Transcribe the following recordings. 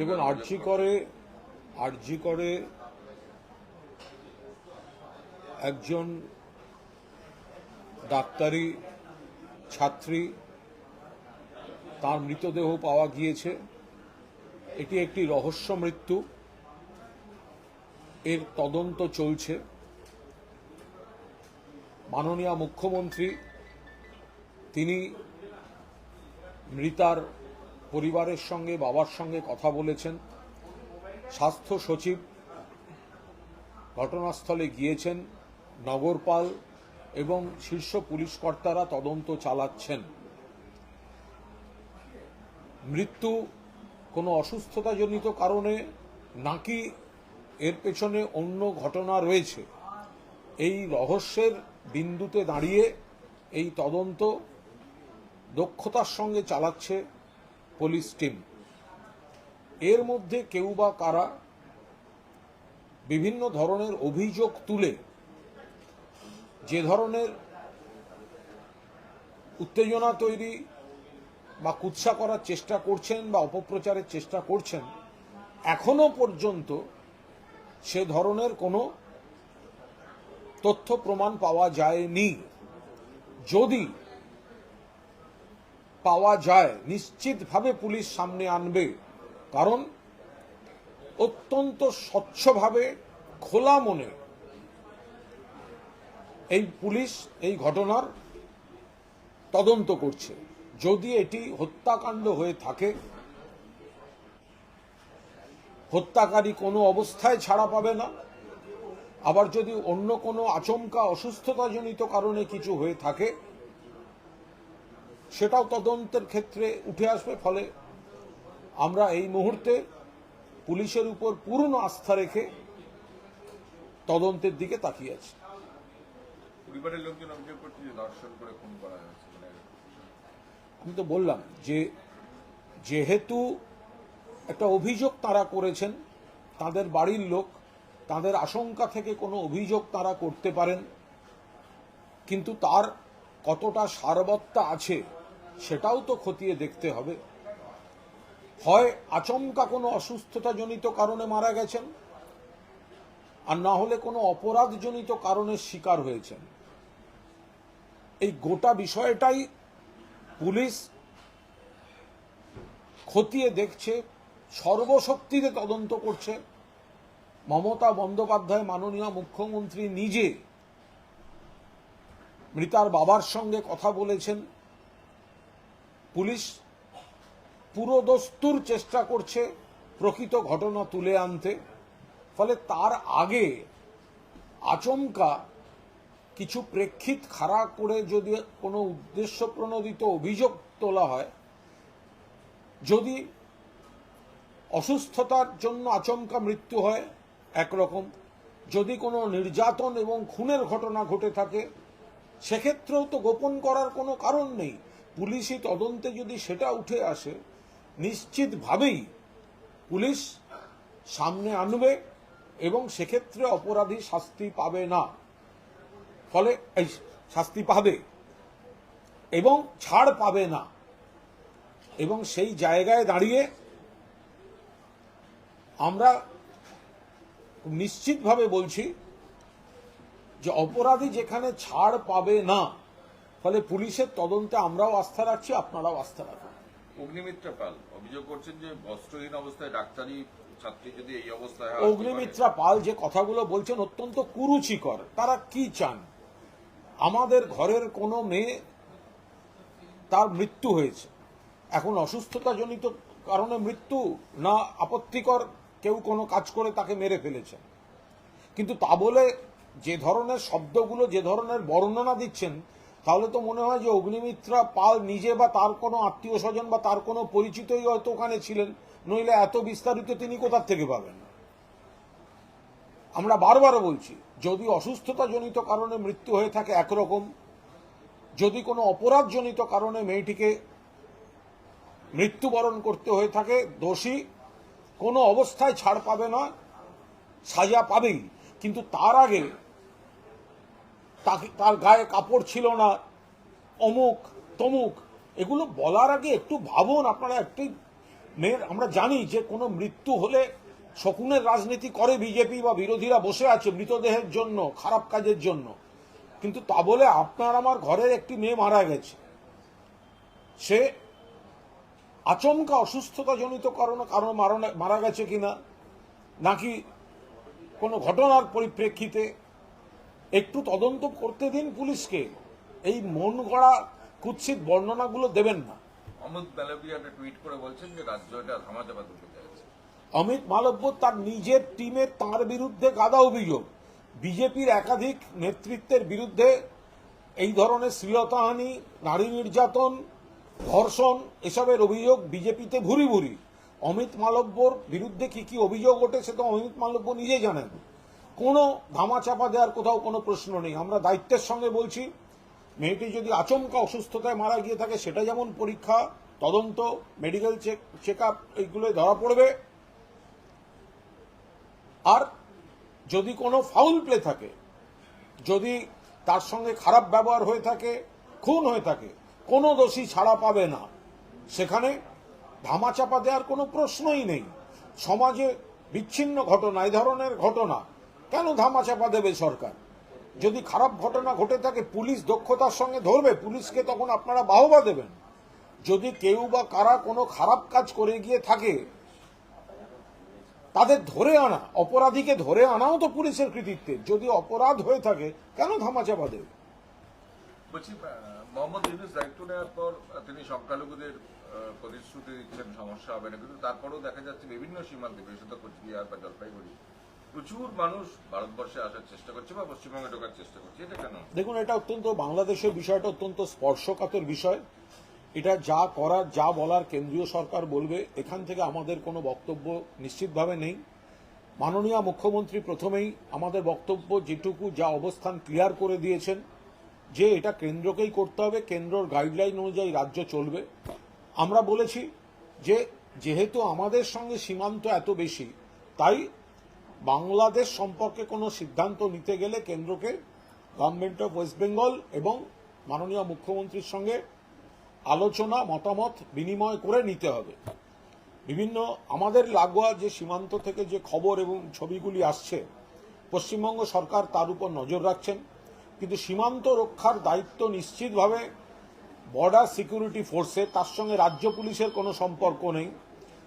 দেখুন, আরজি করে আরজি করে একজন ডাক্তারি ছাত্রী, তার মৃতদেহ পাওয়া গিয়েছে। এটি একটি রহস্য মৃত্যু। এর তদন্ত চলছে। মাননীয় মুখ্যমন্ত্রী, তিনি মৃতার পরিবারের সঙ্গে, বাবার সঙ্গে কথা বলেছেন। স্বাস্থ্য সচিব ঘটনাস্থলে গিয়েছেন, নগরপাল এবং শীর্ষ পুলিশ কর্তারা তদন্ত চালাচ্ছেন। মৃত্যু কোনো অসুস্থতাজনিত কারণে নাকি এর পেছনে অন্য ঘটনা রয়েছে? এই রহস্যের বিন্দুতে দাঁড়িয়ে এই তদন্ত দক্ষতার সঙ্গে চালাচ্ছে পুলিশ টিম। এর মধ্যে কেউ বা কারা বিভিন্ন ধরনের অভিযোগ তুলে যে ধরনের উত্তেজনা তৈরি বা কুৎসা করার চেষ্টা করছেন বা অপপ্রচারের চেষ্টা করছেন, এখনও পর্যন্ত সে ধরনের কোনো তথ্য প্রমাণ পাওয়া যায়নি। যদি পাওয়া যায়, নিশ্চিতভাবে পুলিশ সামনে আনবে। কারণ, অত্যন্ত স্বচ্ছভাবে খোলা মনে এই পুলিশ এই ঘটনার তদন্ত করছে। যদি এটি হত্যাকাণ্ড হয়ে থাকে, হত্যাকারী কোনো অবস্থায় ছাড়া পাবে না। আবার যদি অন্য কোনো আচমকা অসুস্থতাজনিত কারণে কিছু হয়ে থাকে সেটাও তদন্তের ক্ষেত্রে উঠে আসবে ফলে আমরা এই মুহূর্তে পুলিশের উপর পূর্ণ আস্থা রেখে তদন্তের দিকে তাকিয়ে আছি। পরিবারের লোকজন অভিযোগ করছে যে ধর্ষণ করে খুন করা হয়েছে আমি তো বললাম যে যেহেতু একটা অভিযোগ তারা করেছেন তাদের বাড়ির লোক তাদের আশঙ্কা থেকে কোনো অভিযোগ তারা করতে পারেন কিন্তু তার কতটা সারবত্তা আছে সেটাও তো খতিয়ে দেখতে হবে। হয় আচমকা কোনো অসুস্থতাজনিত কারণে মারা গেছেন, আর না হলে কোনো অপরাধজনিত কারণের শিকার হয়েছেন। এই গোটা বিষয়টাই পুলিশ খতিয়ে দেখছে, সর্বশক্তিতে তদন্ত করছে। মমতা বন্দ্যোপাধ্যায় মাননীয় মুখ্যমন্ত্রী নিজে মৃতার বাবার সঙ্গে কথা বলেছেন। পুলিশ পুরোদস্তুর চেষ্টা করছে প্রকৃত ঘটনা তুলে আনতে। ফলে তার আগে আচমকা কিছু প্রেক্ষিত খাড়া করে যদি কোনো উদ্দেশ্য প্রণোদিত অভিযোগ তোলা হয়, যদি অসুস্থতার জন্য আচমকা মৃত্যু হয় একরকম, যদি কোনো নির্যাতন এবং খুনের ঘটনা ঘটে থাকে, সেক্ষেত্রেও তো গোপন করার কোনো কারণ নেই। পুলিশি তদন্তে যদি সেটা উঠে আসে, নিশ্চিতভাবেই পুলিশ সামনে আনবে এবং সেক্ষেত্রে অপরাধী শাস্তি পাবে না। ফলে, এই শাস্তি পাবে এবং ছাড় পাবে না। এবং সেই জায়গায় দাঁড়িয়ে আমরা নিশ্চিতভাবে বলছি যে অপরাধী যেখানে ছাড় পাবে না ফলে পুলিশের তদন্তে আমরাও আস্থা রাখছি আপনারাও আস্থা রাখুন। অগ্নিমিত্রা পাল অভিযোগ করছেন যে বস্ত্রহীন অবস্থায় ডাক্তারি ছাত্রী যদি এই অবস্থায় অগ্নিমিত্রা পাল যে কথাগুলো বলছেন অত্যন্ত কুরুচিকর। তারা কি চান? আমাদের ঘরের কোনো মেয়ে তার মৃত্যু হয়েছে। এখন অসুস্থতাজনিত কারণে মৃত্যু না আপত্তিকর কেউ কোনো কাজ করে তাকে মেরে ফেলেছেন কিন্তু তা বলে যে ধরনের শব্দগুলো যে ধরনের বর্ণনা দিচ্ছেন তাহলে তো মনে হয় যে অগ্নিমিত্রা পাল নিজে বা তার কোনো আত্মীয় স্বজন বা তার কোনো পরিচিতই হয়তো ওখানে ছিলেন, নইলে এত বিস্তারিত তিনি কোথার থেকে পাবেন? আমরা বারবার বলছি, যদি অসুস্থতাজনিত কারণে মৃত্যু হয়ে থাকে একরকম, যদি কোনো অপরাধজনিত কারণে মেয়েটিকে মৃত্যুবরণ করতে হয়ে থাকে, দোষী কোনো অবস্থায় ছাড় পাবে না, সাজা পাবেই। কিন্তু তার আগে তাকে তার গায়ে কাপড় ছিল না। অমুক, তমুক, এগুলো বলার আগে একটু ভাবুন, আপনারা একটি মেয়ের আমরা জানি যে কোনো মৃত্যু হলে শকুনের রাজনীতি করে বিজেপি বা বিরোধীরা বসে আছে মৃতদেহের জন্য, খারাপ কাজের জন্য। কিন্তু তা বলে আপনার আমার ঘরের একটি মেয়ে মারা গেছে। সে আচমকা অসুস্থতাজনিত কারণে কারণ মারা- মারা গেছে কিনা, নাকি কোনো ঘটনার পরিপ্রেক্ষিতে একটু তদন্ত করতে দিন পুলিশকে। এই মন গড়া কুৎসিত বর্ণনাগুলো দেবেন না। অমিত মালবিয়া টুইট করে বলছেন যে রাজ্য এটা ধামাচাপা তুলতে চাইছে। অমিত মালব্য তার নিজের টিমে তার বিরুদ্ধে গাদা অভিযোগ। বিজেপির একাধিক নেতৃত্বের বিরুদ্ধে এই ধরনের শ্লীলতাহানি নারী নির্যাতন ধর্ষণ এসবের অভিযোগ বিজেপিতে ভুরি ভুরি। অমিত মালব্যর বিরুদ্ধে কি কি অভিযোগ ওঠে সে তো অমিত মালব্য নিজে জানেন। কোনো ধামাচাপা দেওয়ার কোথাও কোনো প্রশ্ন নেই। আমরা দায়িত্বের সঙ্গে বলছি, মেয়েটি যদি আচমকা অসুস্থতায় মারা গিয়ে থাকে, সেটা যেমন পরীক্ষা, তদন্ত মেডিকেল চেক চেক আপ এইগুলো ধরা পড়বে। আর যদি কোনো ফাউল প্লে থাকে, যদি তার সঙ্গে খারাপ ব্যবহার হয়ে থাকে, খুন হয়ে থাকে, কোনো দোষী ছাড়া পাবে না। সেখানে ধামাচাপা দেওয়ার কোনো প্রশ্নই নেই। সমাজে বিচ্ছিন্ন ঘটনা এই ধরনের ঘটনা কেন ধামাচাপা দেবে সরকার? যদি খারাপ ঘটনা ঘটে থাকে, পুলিশ দক্ষতার সঙ্গে ধরবে, পুলিশকে তখন আপনারা বাহবা দেবেন। যদি কেউ বা কারা কোনো খারাপ কাজ করে গিয়ে থাকে, তাদের ধরে আনা, অপরাধীকে ধরে আনাও তো পুলিশের কৃতিত্বে। যদি অপরাধ হয়ে থাকে, কেন ধামাচাপা দেবে? বলছি মোহাম্মদ দায়িত্ব নেওয়ার পর তিনি সংখ্যালঘুদের প্রতিশ্রুতি দিচ্ছেন, সমস্যা হবে না, কিন্তু তারপরেও দেখা যাচ্ছে বিভিন্ন সীমান্তে, বিশেষত কোচবিহার বা জলপাইগুড়ি প্রচুর মানুষ ভারতবর্ষে আসার চেষ্টা করছে বা পশ্চিমবঙ্গে ঢোকার চেষ্টা করছে, এটা কেন? দেখুন, এটা অত্যন্ত, বাংলাদেশের বিষয়টা অত্যন্ত স্পর্শকাতর বিষয়। এটা যা করার, যা বলার কেন্দ্রীয় সরকার বলবে, এখান থেকে আমাদের কোনো বক্তব্য নিশ্চিতভাবে নেই। মাননীয় মুখ্যমন্ত্রী প্রথমেই আমাদের বক্তব্য যেটুকু, যা অবস্থান ক্লিয়ার করে দিয়েছেন, যে এটা কেন্দ্রকেই করতে হবে, কেন্দ্রর গাইডলাইন অনুযায়ী রাজ্য চলবে। আমরা বলেছি যে, যেহেতু আমাদের সঙ্গে সীমান্ত এত বেশি, তাই বাংলাদেশ সম্পর্কে কোনো সিদ্ধান্ত নিতে গেলে কেন্দ্রকে গভর্নমেন্ট অফ ওয়েস্ট বেঙ্গল এবং মাননীয় মুখ্যমন্ত্রীর সঙ্গে আলোচনা, মতামত বিনিময় করে নিতে হবে। বিভিন্ন আমাদের লাগোয়া যে সীমান্ত থেকে যে খবর এবং ছবিগুলি আসছে, পশ্চিমবঙ্গ সরকার তার উপর নজর রাখছেন। কিন্তু সীমান্ত রক্ষার দায়িত্ব নিশ্চিতভাবে বর্ডার সিকিউরিটি ফোর্সে তার সঙ্গে রাজ্য পুলিশের কোনো সম্পর্ক নেই।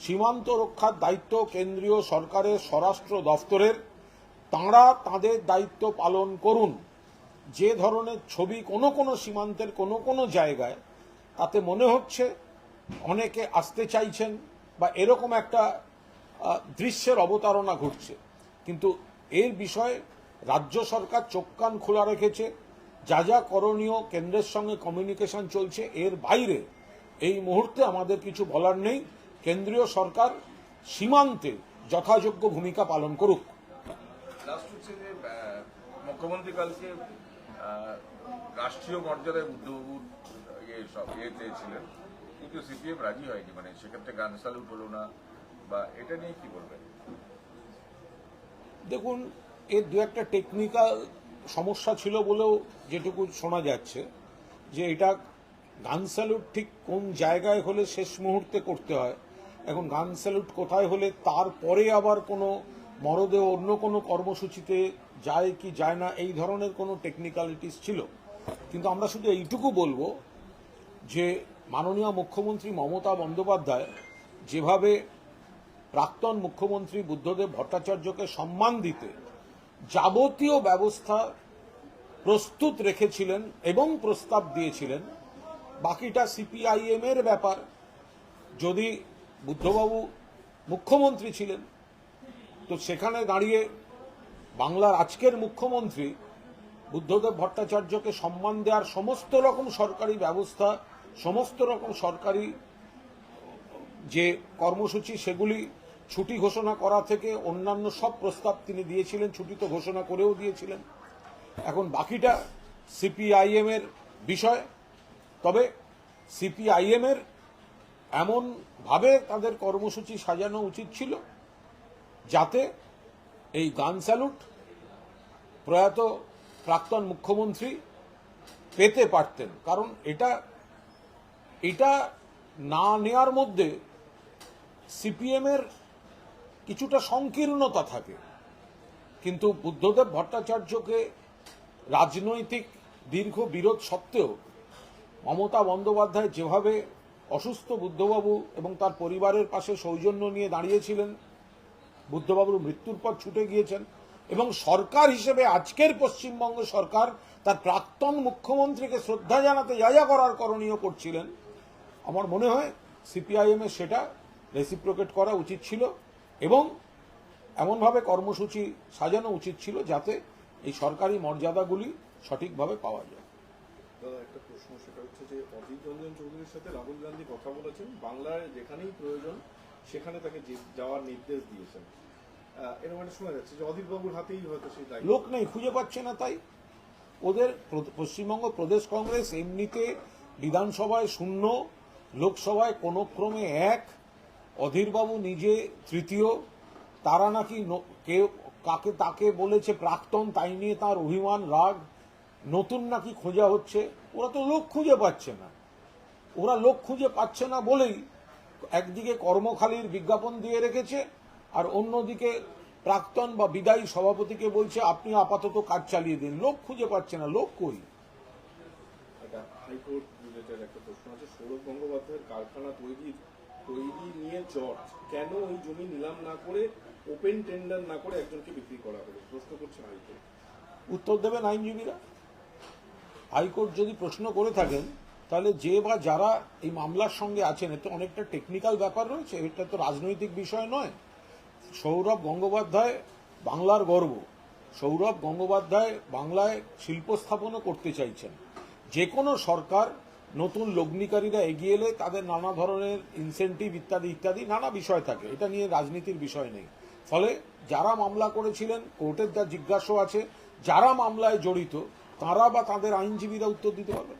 সীমান্ত রক্ষার দায়িত্ব কেন্দ্রীয় সরকারের স্বরাষ্ট্র দফতরের। তাঁরা তাদের দায়িত্ব পালন করুন। যে ধরনের ছবি কোনো কোনো সীমান্তের কোনো কোনো জায়গায়, তাতে মনে হচ্ছে অনেকে আসতে চাইছেন বা এরকম একটা দৃশ্যের অবতারণা ঘটছে। কিন্তু এর বিষয়ে রাজ্য সরকার চোখ কান খোলা রেখেছে। যা যা করণীয় কেন্দ্রের সঙ্গে কমিউনিকেশন চলছে, এর বাইরে এই মুহূর্তে আমাদের কিছু বলার নেই। কেন্দ্রীয় সরকার সীমান্তে যথাযোগ্য ভূমিকা পালন করুক। মুখ্যমন্ত্রী কালকে রাষ্ট্রীয় মর্যাদায় বুদ্ধবাবুর ইয়ে সব ইয়ে চেয়েছিলেন। কিন্তু সিপিএম রাজি হয়নি মানে সেক্ষেত্রে গান স্যালুট হলো না বা এটা নিয়ে কি বলবেন? দেখুন এর দু একটা টেকনিক্যাল সমস্যা ছিল বলেও যেটুকু শোনা যাচ্ছে যে এটা গান স্যালুট ঠিক কোন জায়গায় হলে শেষ মুহূর্তে করতে হয় এখন গান স্যালুট কোথায় হলে তারপরে আবার কোনো মরদেহ অন্য কোনো কর্মসূচিতে যায় কি যায় না, এই ধরনের কোনো টেকনিক্যালিটিস ছিল। কিন্তু আমরা শুধু এইটুকু বলব যে মাননীয় মুখ্যমন্ত্রী মমতা বন্দ্যোপাধ্যায় যেভাবে প্রাক্তন মুখ্যমন্ত্রী বুদ্ধদেব ভট্টাচার্যকে সম্মান দিতে যাবতীয় ব্যবস্থা প্রস্তুত রেখেছিলেন এবং প্রস্তাব দিয়েছিলেন, বাকিটা সিপিআইএম এর ব্যাপার। যদি বুদ্ধবাবু মুখ্যমন্ত্রী ছিলেন। তো সেখানে দাঁড়িয়ে বাংলার আজকের মুখ্যমন্ত্রী বুদ্ধদেব ভট্টাচার্যকে সম্মান দেওয়ার সমস্ত রকম সরকারি ব্যবস্থা, সমস্ত রকম সরকারি যে কর্মসূচি, সেগুলি ছুটি ঘোষণা করা থেকে অন্যান্য সব প্রস্তাব তিনি দিয়েছিলেন, ছুটি তো ঘোষণা করেও দিয়েছিলেন। এখন বাকিটা সিপিআইএম এর বিষয়। তবে সিপিআইএম এর এমনভাবে তাদের কর্মসূচি সাজানো উচিত ছিল যাতে এই গান স্যালুট প্রয়াত প্রাক্তন মুখ্যমন্ত্রী পেতে পারতেন। কারণ এটা এটা না নেয়ার মধ্যে সিপিএমের কিছুটা সংকীর্ণতা থাকে। কিন্তু বুদ্ধদেব ভট্টাচার্যকে রাজনৈতিক দীর্ঘ বিরোধ সত্ত্বেও মমতা বন্দ্যোপাধ্যায় যেভাবে অসুস্থ বুদ্ধবাবু এবং তার পরিবারের পাশে সৌজন্য নিয়ে দাঁড়িয়েছিলেন। বুদ্ধবাবুর মৃত্যুর পর ছুটে গিয়েছেন এবং সরকার হিসেবে আজকের পশ্চিমবঙ্গ সরকার তার প্রাক্তন মুখ্যমন্ত্রীকে শ্রদ্ধা জানাতে যা যা করার করণীয় করছিলেন। আমার মনে হয় সিপিআইএম এর সেটা রেসিপ্রোকেট করা উচিত ছিল এবং এমনভাবে কর্মসূচি সাজানো উচিত ছিল যাতে এই সরকারি মর্যাদাগুলি সঠিকভাবে পাওয়া যায়। দাদা, একটা প্রশ্ন, সেটা হচ্ছে যে অধীর রঞ্জন চৌধুরীর সাথে রাহুল গান্ধী কথা বলেছেন, বাংলায় যেখানেই প্রয়োজন সেখানে তাকে যাওয়ার নির্দেশ দিয়েছেন। এরকম একটা শোনা যাচ্ছে যে অধীর বাবুর হাতেই হয়তো সেই লোক নেই, খুঁজে পাচ্ছে না তাই। ওদের পশ্চিমবঙ্গ প্রদেশ কংগ্রেস এমনিতে বিধানসভায় শূন্য, লোকসভায় কোনো ক্রমে এক। অধীরবাবু নিজে তৃতীয়। তারা নাকি কেউ কাকে তাকে বলেছে প্রাক্তন, তাই নিয়ে তার অভিমান, রাগ। নতুন নাকি খোঁজা হচ্ছে ওরা তো লোক খুঁজে পাচ্ছে না। ওরা লোক খুঁজে পাচ্ছে না বলেই একদিকে কর্মখালির বিজ্ঞাপন দিয়ে রেখেছে আর অন্যদিকে প্রাক্তন বা বিদায়ী সভাপতিকে বলছে আপনি আপাতত কাজ চালিয়ে দিন। লোক খুঁজে পাচ্ছে না লোক কই? একটা হাইকোর্ট রিলেটেড একটা প্রশ্ন আছে সৌরভ গঙ্গোপাধ্যায়ের কারখানা তৈরি তৈরি নিয়ে জট কেন ওই জমি নিলাম না করে ওপেন টেন্ডার না করে একজনকে বিক্রি করা হলো? প্রশ্ন করছে হাইকোর্ট। উত্তর দেবেন আইনজীবীরা? হাইকোর্ট যদি প্রশ্ন করে থাকেন, তাহলে যে বা যারা এই মামলার সঙ্গে আছেন এটা অনেকটা টেকনিক্যাল ব্যাপার রয়েছে, এটা তো রাজনৈতিক বিষয় নয়। সৌরভ গঙ্গোপাধ্যায় বাংলার গর্ব। সৌরভ গঙ্গোপাধ্যায় বাংলায় শিল্প স্থাপনও করতে চাইছেন। যে কোনো সরকার নতুন লগ্নিকারীরা এগিয়ে এলে তাদের নানা ধরনের ইনসেন্টিভ ইত্যাদি ইত্যাদি, নানা বিষয় থাকে। এটা নিয়ে রাজনীতির বিষয় নেই। ফলে যারা মামলা করেছিলেন, কোর্টের যা জিজ্ঞাসা আছে, যারা মামলায় জড়িত তারা বা তাদের আইনজীবীরা উত্তর দিতে পারবেন